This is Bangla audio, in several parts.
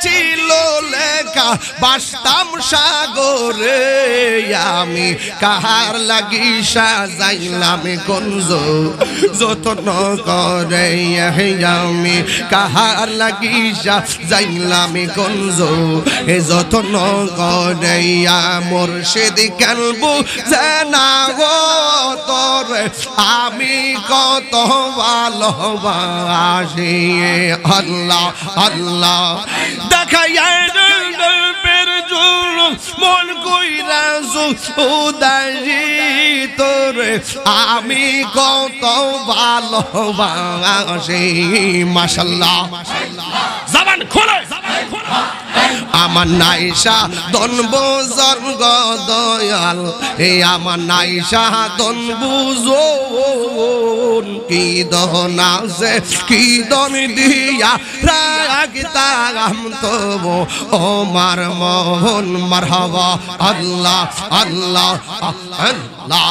ஜெயில বাসতাম সাগরে। আমি কাহার লাগি সাজাইলাম গঞ্জ যতন করে। আমি কাহার লাগি সাজাইলাম গঞ্জ এ যতন করে। মুর্শিদ কালবু জানা গো তোর। আমি কত ভালোবাসি। আল্লাহ আল্লাহ। জুলুম মন কইরা উদারি তোরে আমি কত ভালোবাসি মাশাল্লাহ। জবান খোলে। আমার নাইসা দন বুজন গো দয়াল। এ আমার নাইসা দন বুজন। কি দন আছে কি দন দিয়া রাগতাম তবু। ও মার মোহন, মারহাবা আল্লাহ আল্লাহ। আল্লাহ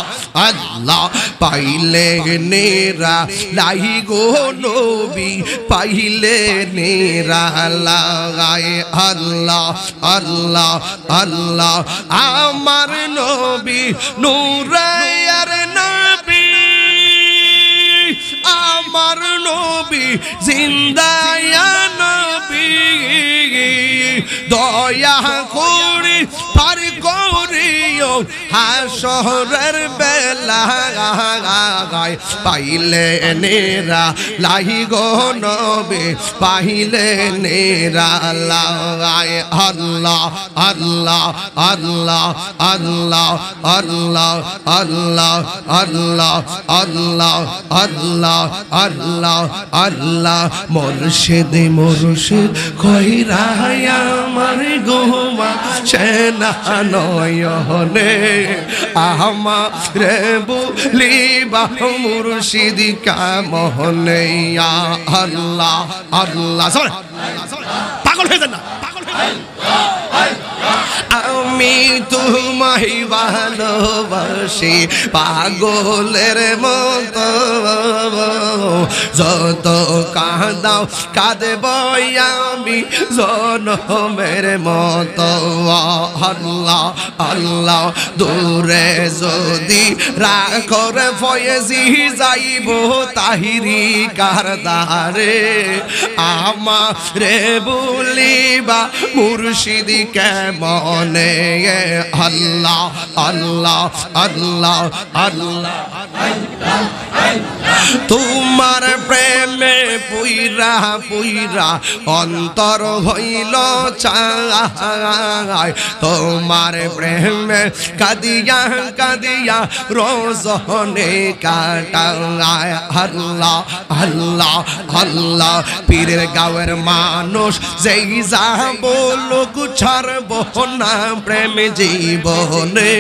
আল্লাহ পাইলে নেরা লাই গো নবী, পাইলে নেরা, লাগায় আল্লাহ আল্লাহ আল্লাহ। আমার নবী নূরায়ার নবী, আমার নবী, জিন্দায়া নবী। দয়া করি পার করিও হাসরের বেলা গায় পাইলে নেরা লাহি গো নবে পাইলে নেরা লাগায় আল্লাহ আল্লাহ আল্লাহ আল্লাহ আল্লাহ আল্লাহ আল্লাহ আল্লাহ আল্লাহ আল্লাহ আল্লাহ মুর্শিদ মুর্শিদ কইরা আমার গোমা সেনা নয়নে আমারে বলিবা মুর্শিদ ইয়া আল্লাহ আল্লাহ পাগল হয়ে যান না। পাগল হয়ে যান। আমি তোমায় ভালোবাসি, পাগলের মতো। যত কাঁদাও, কাঁদব আমি জনমের মতো। আল্লাহ আল্লাহ, দূরে যদি রাখর ফয়েজি যাইব তাহিরি কারদারে। আমারে বলিবা, মুর্শিদি কেমনে আল্লাহ আল্লাহ আল্লাহ আল্লাহ। তোমার প্রেমে পুইরা পুইরা অন্তর হইল চায় তোমার প্রেমে কাদিয়া কাদিয়া রোজনে কাটায়। আল্লাহ আল্লাহ আল্লাহ, পীরের গাঁয়ের মানুষ যেই যা বলুক ছাড়ব না প্রেম জীবনে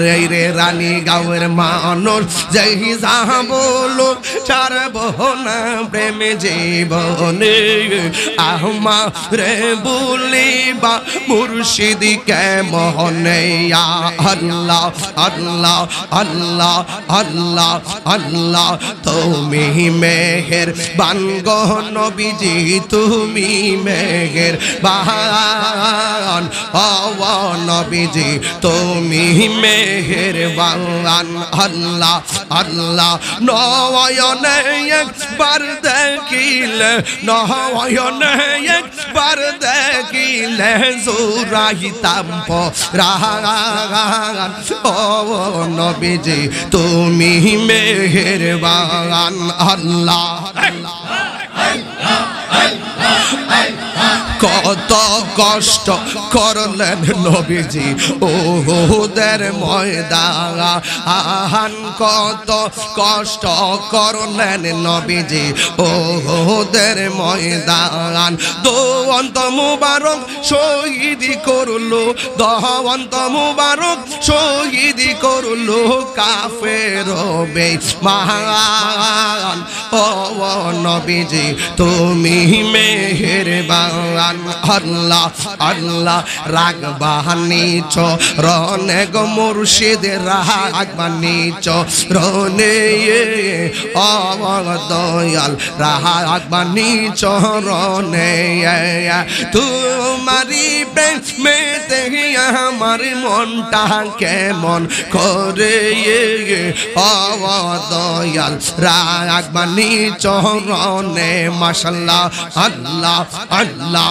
রে রে রানী গাঁয়ের মানুষ যেই যা বলুক ছাড়ব না প্রেম জীবনে আহমা রে বলিবা মুর্শিদি কেমনে আল্লাহ আল্লাহ আল্লাহ আল্লাহ আল্লাহ তুমি মেহের বানগ নবীজি তুমি মেহের বান অব নবীজি তুমি বান আল্লাহ আল্লাহ নয়নে একবার দেখিলে নয়নে একবার দেখিলে জোরাইতাম রাগান ও নবীজি তুমি মেহেরবান আল্লাহ কত কষ্ট করলেন নবীজি। ওদের ময়দা আহান কত কষ্ট করলেন নবীজি। ওদের ময়দান দোয়ন্ত মুবারক শহীদ করল দহন্ত মুবারক শহীদ করল কাফের বে মহান ও নবীজি, তুমি মেহের বাংলা গান আল্লাহ আল্লাহ, রাগ বাহানি চরণে গো মুর্শিদ, রাগ বানি চরণে অবদয়াল রাগ বানি আমার মনটা কেমন করে অবদয়াল রাগ বানি চরণে মাসাল্লাহ আল্লাহ আল্লাহ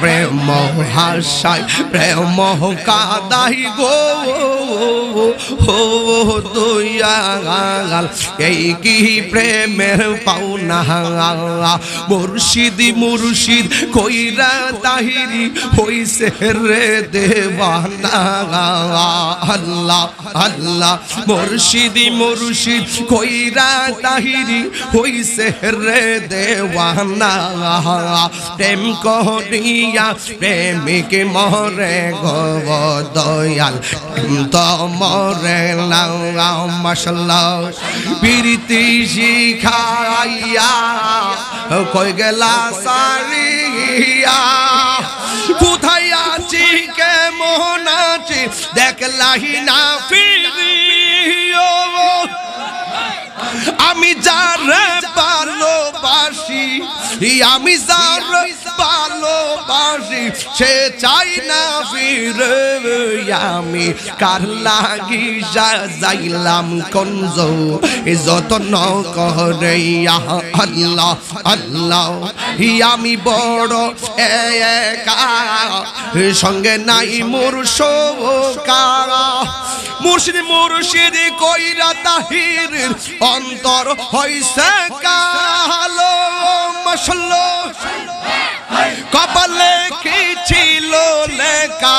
প্রেম হাসাই প্রেম কাদাই গো হো দয়াল এই কি প্রেমের পাওনা? মুর্শিদি, মুর্শিদ কইরা তাহিরি হইছে রে দেবানা আল্লাহ আল্লাহ, মুর্শিদি, মুর্শিদ কইরা তাহিরি হইছে রে দেওয়ানা। প্রেম করিয়া প্রেমিক মরে গো দয়াল তো মরে লাও মশলা প্রীতি শিখাইয়া কই গেলা সারিয়া? কোথায় আছি কেমন আছি দেখলাহি না আমি যারে ভালোবাসি আমি যারে ভালোবাসি, সে চাই না ফিরে। আমি কার লাগি যাইলাম কঞ্জ যতন করে আল্লাহ আল্লাহ। আমি বড় একা সঙ্গে নাই মোর শোকা মুর্শিদ মুর্শিদ কইরা তাহির, অন্তর হইছে কালো। মশল কপালে ছিল লেখা?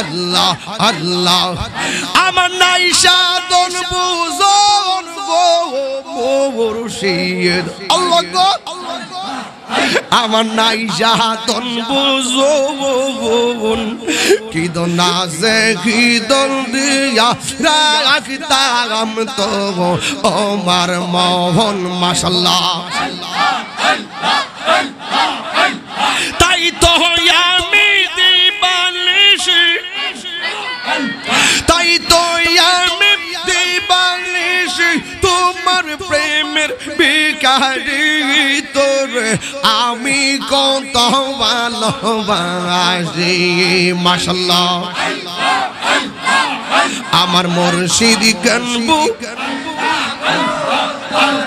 আল্লাহ আল্লাহ। আমার নাই সাধন বুজন গো মুর্শিদ। আল্লাহ গো। আমার নাই যাতন বুঝুন কি দনা যে কি দন দিয়া রাখতাম তো আমার মোহন মাসাল্লাহ তাই তো আমি দিবালিশ তাই তো প্রেমের বিকারি তোর আমি কত ভালোবাসি। মাসাল্লাহ আমার মুর্শিদ কানবু আইলে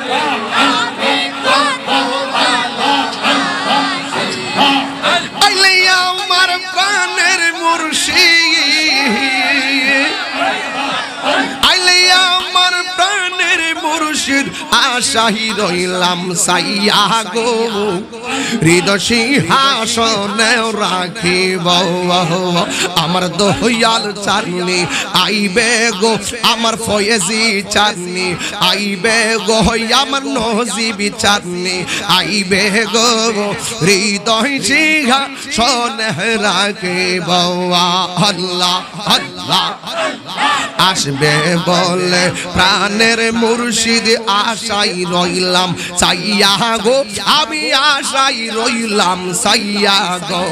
আশাহি রইলাম সাইয়া গো হৃদয় সিংহাসনে রাখিব আমার দহিয়াল চারনি আইবে গো। আমার ফয়েজি চারনি আইবে গো। আমার নজিবি চারনি আইবে গো। হৃদয় সিংহাসনে রাখিব আল্লাহ আল্লাহ। আসবে বলে প্রাণের মুর্শিদ আশাই রইলাম সাইয়া গো আমি আশাই রইলাম সাইয়া গো।